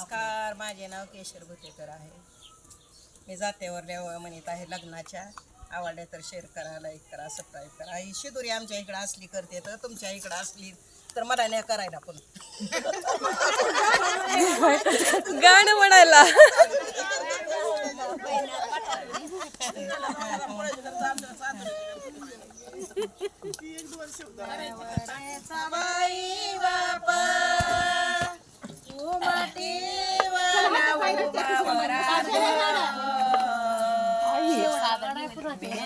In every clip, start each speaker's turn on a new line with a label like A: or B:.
A: नमस्कार माझे नाव केशर भुतेकर आहे. मी जातेवर देवा म्हणत आहे लग्नाच्या आवडल्या तर शेअर करा लाईक करा सबस्क्राईब करा. ही शिदुरी आमच्या इकडं असली करते तर तुमच्या इकडं असली तर मला नाही करायला पण.
B: गाणं म्हणायला.
A: बाई बापा.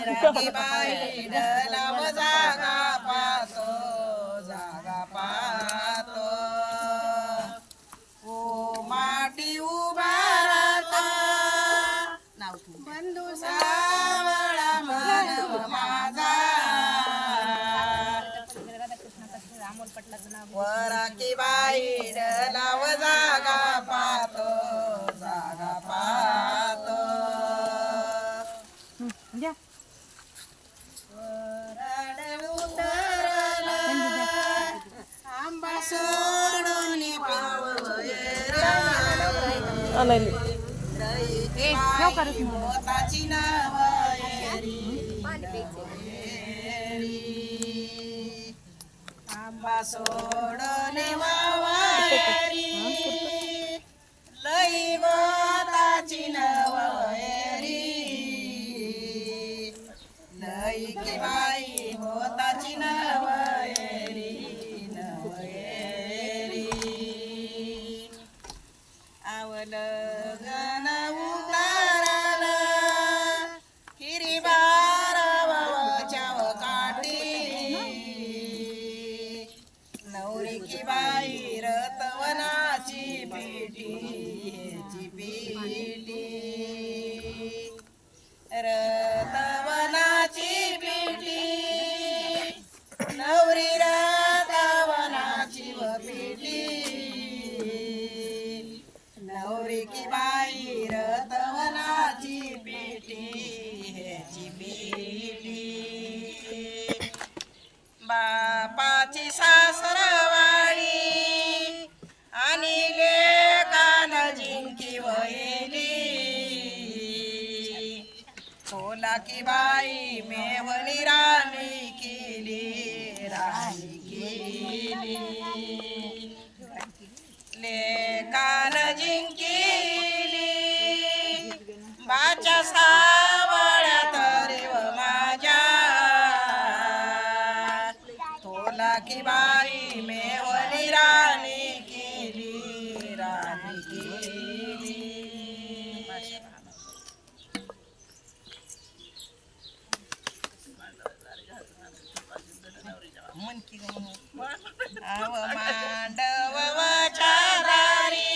A: मेराकी बाई डलाव जागा पाहतो जागा पाहतो ओ माटी उभा राहतो बंधू सावळा मन माझा वराकी बाई डलाव जागा पाहतो. जागा पाहतो वराड आंबा सोडून पिवळेरा. मोताची आंबा सोडून होताची मोताची नवयरी नवयरी आवल गण कोला बाई मेवली राणी केली राणी केली. लेकान जिंकिली. बाच्या सावळ्या तरी व माझ्या. तो की बाई मेवली राणी केली राणी केली. मन की मांडवच्या दारी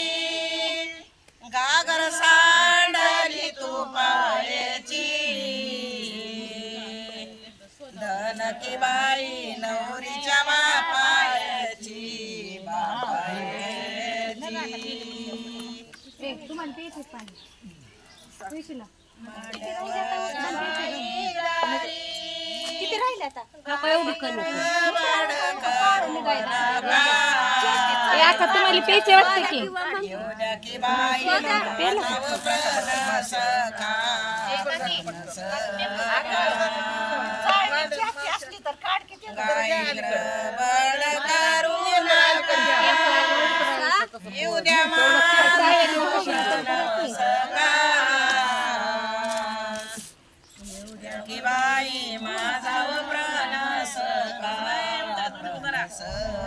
A: गागर सांडली तू पायाची. धन की बाई नवरीच्या बापायाची. बापायाची.
C: पाणी पैसेला किती राहिले आता? एवढी कमी आता तुम्हाला प्यायचे वाटतं की?
A: येऊद्या की बाई sir.